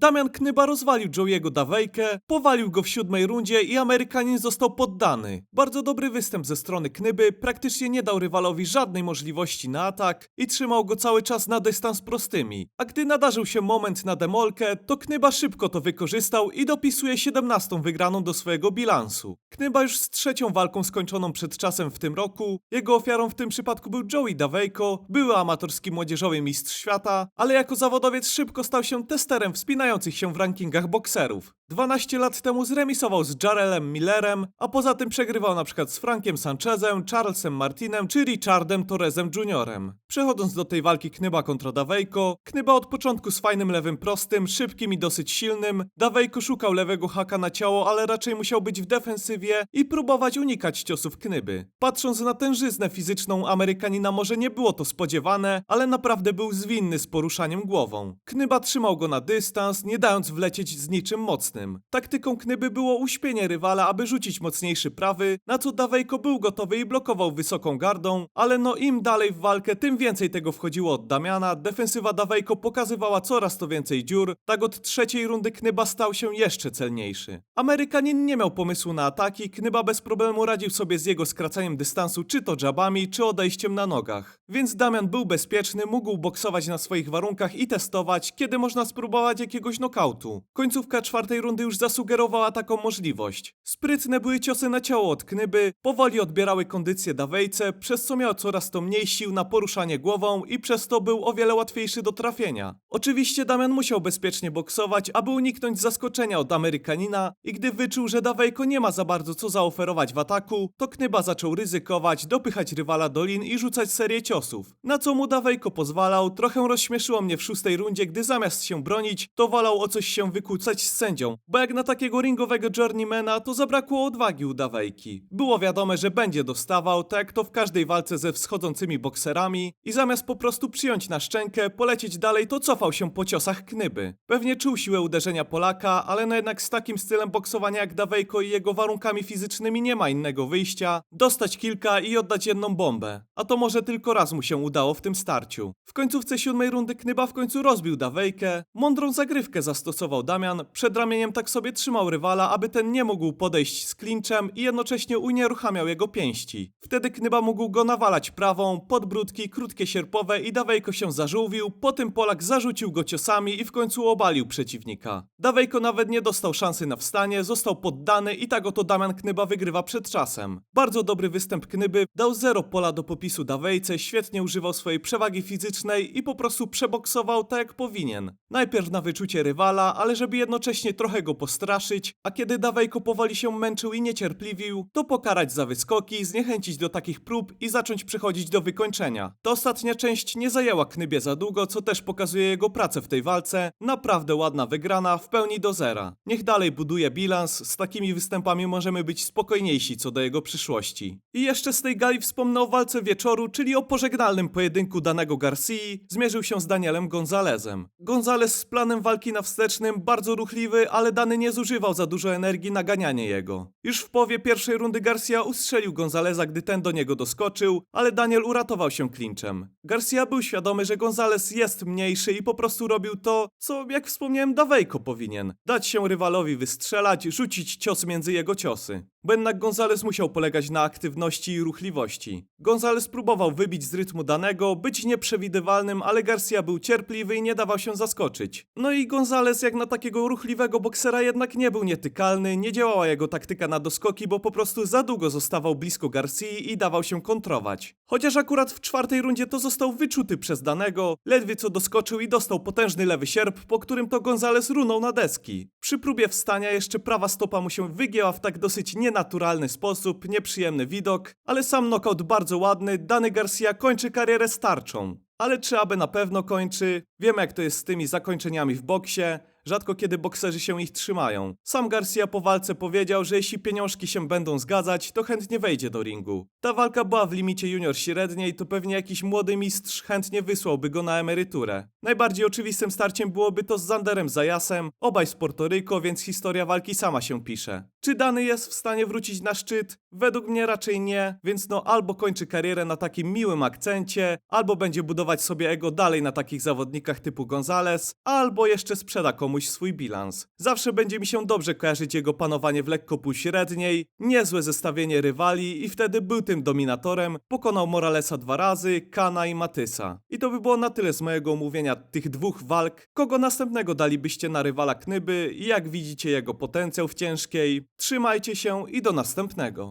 Damian Knyba rozwalił Joey'ego Dawejkę, powalił go w siódmej rundzie i Amerykanin został poddany. Bardzo dobry występ ze strony Knyby, praktycznie nie dał rywalowi żadnej możliwości na atak i trzymał go cały czas na dystans prostymi. A gdy nadarzył się moment na demolkę, to Knyba szybko to wykorzystał i dopisuje 17 wygraną do swojego bilansu. Knyba już z trzecią walką skończoną przed czasem w tym roku, jego ofiarą w tym przypadku był Joey Dawejko, były amatorski młodzieżowy mistrz świata, ale jako zawodowiec szybko stał się testerem wspinających się w rankingach bokserów. 12 lat temu zremisował z Jarelem Millerem, a poza tym przegrywał przykład z Frankiem Sanchezem, Charlesem Martinem czy Richardem Torresem Jr. Przechodząc do tej walki Knyba kontra Dawejko, Knyba od początku z fajnym lewym prostym, szybkim i dosyć silnym, Dawejko szukał lewego haka na ciało, ale raczej musiał być w defensywie i próbować unikać ciosów Knyby. Patrząc na tężyznę fizyczną Amerykanina może nie było to spodziewane, ale naprawdę był zwinny z poruszaniem głową. Knyba trzymał go na dystans, nie dając wlecieć z niczym mocnym. Taktyką Knyby było uśpienie rywala, aby rzucić mocniejszy prawy, na co Dawejko był gotowy i blokował wysoką gardą, ale no im dalej w walkę, tym więcej tego wchodziło od Damiana, defensywa Dawejko pokazywała coraz to więcej dziur, tak od trzeciej rundy Knyba stał się jeszcze celniejszy. Amerykanin nie miał pomysłu na ataki, Knyba bez problemu radził sobie z jego skracaniem dystansu czy to jabami, czy odejściem na nogach. Więc Damian był bezpieczny, mógł boksować na swoich warunkach i testować, kiedy można spróbować jakiegoś nokautu. Końcówka czwartej rundy już zasugerowała taką możliwość. Sprytne były ciosy na ciało od Knyby, powoli odbierały kondycję Dawejce, przez co miał coraz to mniej sił na poruszanie głową i przez to był o wiele łatwiejszy do trafienia. Oczywiście Damian musiał bezpiecznie boksować, aby uniknąć zaskoczenia od Amerykanina i gdy wyczuł, że Dawejko nie ma za bardzo co zaoferować w ataku, to Knyba zaczął ryzykować, dopychać rywala do lin i rzucać serię ciosów. Na co mu Dawejko pozwalał, trochę rozśmieszyło mnie w szóstej rundzie, gdy zamiast się bronić, to wolał o coś się wykłócać z sędzią, bo jak na takiego ringowego journeymana, to zabrakło odwagi u Dawejki. Było wiadome, że będzie dostawał, tak jak to w każdej walce ze wschodzącymi bokserami i zamiast po prostu przyjąć na szczękę, polecieć dalej, to cofał się po ciosach Knyby. Pewnie czuł siłę uderzenia Polaka, ale no jednak z takim stylem boksowania jak Dawejko i jego warunkami fizycznymi nie ma innego wyjścia, dostać kilka i oddać jedną bombę. A to może tylko raz mu się udało w tym starciu. W końcówce siódmej rundy Knyba w końcu rozbił Dawejkę, mądrą zastosował Damian, przed ramieniem tak sobie trzymał rywala, aby ten nie mógł podejść z klinczem i jednocześnie unieruchamiał jego pięści. Wtedy Knyba mógł go nawalać prawą, podbródki, krótkie sierpowe i Dawejko się zażółwił, po tym Polak zarzucił go ciosami i w końcu obalił przeciwnika. Dawejko nawet nie dostał szansy na wstanie, został poddany i tak oto Damian Knyba wygrywa przed czasem. Bardzo dobry występ Knyby, dał zero pola do popisu Dawejce, świetnie używał swojej przewagi fizycznej i po prostu przeboksował tak jak powinien. Najpierw na wyczucie rywala, ale żeby jednocześnie trochę go postraszyć, a kiedy Dawejko powoli się męczył i niecierpliwił, to pokarać za wyskoki, zniechęcić do takich prób i zacząć przechodzić do wykończenia. Ta ostatnia część nie zajęła Knybie za długo, co też pokazuje jego pracę w tej walce. Naprawdę ładna wygrana, w pełni do zera. Niech dalej buduje bilans, z takimi występami możemy być spokojniejsi co do jego przyszłości. I jeszcze z tej gali wspomnę o walce wieczoru, czyli o pożegnalnym pojedynku danego Garcii, zmierzył się z Danielem Gonzalezem. Gonzalez z planem walki na wstecznym, bardzo ruchliwy, ale dany nie zużywał za dużo energii na ganianie jego. Już w połowie pierwszej rundy Garcia ustrzelił Gonzaleza, gdy ten do niego doskoczył, ale Daniel uratował się klinczem. Garcia był świadomy, że Gonzalez jest mniejszy i po prostu robił to, co jak wspomniałem Dawejko powinien. Dać się rywalowi wystrzelać, rzucić cios między jego ciosy. Bo jednak Gonzalez musiał polegać na aktywności i ruchliwości. Gonzalez próbował wybić z rytmu danego, być nieprzewidywalnym, ale Garcia był cierpliwy i nie dawał się zaskoczyć. No i Gonzalez jak na takiego ruchliwego boksera jednak nie był nietykalny, nie działała jego taktyka na doskoki, bo po prostu za długo zostawał blisko Garcii i dawał się kontrować. Chociaż akurat w czwartej rundzie to został wyczuty przez danego, ledwie co doskoczył i dostał potężny lewy sierp, po którym to Gonzalez runął na deski. Przy próbie wstania jeszcze prawa stopa mu się wygięła w tak dosyć nienaturalny sposób, nieprzyjemny widok, ale sam knockout bardzo ładny, dany Garcia kończy karierę starczą. Ale czy aby na pewno kończy? Wiemy jak to jest z tymi zakończeniami w boksie. Rzadko kiedy bokserzy się ich trzymają. Sam Garcia po walce powiedział, że jeśli pieniążki się będą zgadzać, to chętnie wejdzie do ringu. Ta walka była w limicie junior średniej, to pewnie jakiś młody mistrz chętnie wysłałby go na emeryturę. Najbardziej oczywistym starciem byłoby to z Zanderem Zajasem, obaj z Portoryko, więc historia walki sama się pisze. Czy dany jest w stanie wrócić na szczyt? Według mnie raczej nie, więc no albo kończy karierę na takim miłym akcencie, albo będzie budować sobie ego dalej na takich zawodnikach typu Gonzales, albo jeszcze sprzeda komuś swój bilans. Zawsze będzie mi się dobrze kojarzyć jego panowanie w lekko półśredniej, niezłe zestawienie rywali i wtedy był tym dominatorem, pokonał Moralesa dwa razy, Kana i Matysa. I to by było na tyle z mojego omówienia tych dwóch walk. Kogo następnego dalibyście na rywala Knyby i jak widzicie jego potencjał w ciężkiej? Trzymajcie się i do następnego.